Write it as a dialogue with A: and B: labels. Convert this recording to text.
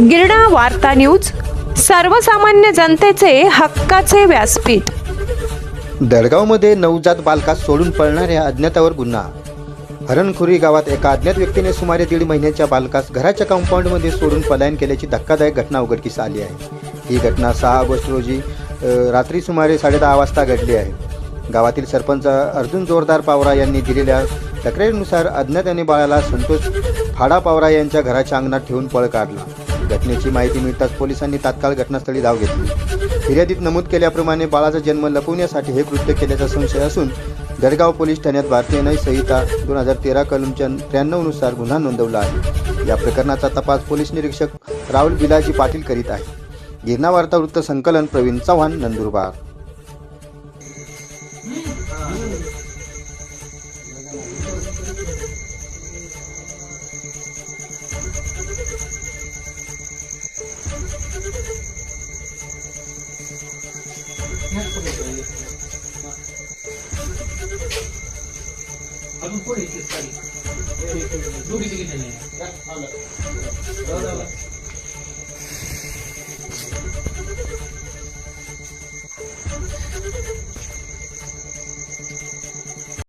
A: गिरणा वार्ता न्यूज सर्वसामान्य जनतेचे हक्काचे व्यासपीठ.
B: दडगावमध्ये नवजात बालकास सोडून पळणाऱ्या अज्ञातावर गुन्हा. हरणखुरी गावात एका अज्ञात व्यक्तीने सुमारे दीड महिन्याच्या बालकास घराच्या कंपाऊंडमध्ये सोडून पलायन केल्याची धक्कादायक घटना उघडकीस आली आहे. ही घटना सहा ऑगस्ट रोजी रात्री सुमारे साडेदहा वाजता घडली आहे. गावातील सरपंच अर्जुन जोरदार पावरा यांनी दिलेल्या तक्रारीनुसार अज्ञाताने बाळाला संतोष फाडा पावरा यांच्या घराच्या अंगणात ठेवून पळ काढला. घटनेची माहिती मिळताच पोलिसांनी तात्काळ घटनास्थळी धाव घेतली. फिर्यादीत नमूद केल्याप्रमाणे बाळाचा जन्म लपवण्यासाठी हे कृत्य केल्याचा संशय असून गडगाव पोलीस ठाण्यात भारतीय न्याय संहिता दोन हजार तेरा कलमच्या त्र्याण्णवनुसार गुन्हा नोंदवला आहे. या प्रकरणाचा तपास पोलीस निरीक्षक राहुल बिलाजी पाटील करीत आहे गिरणा वार्ता वृत्त संकलन प्रवीण चव्हाण नंदुरबार.
C: अजून पुढे दोघी तिकीट नाही आलं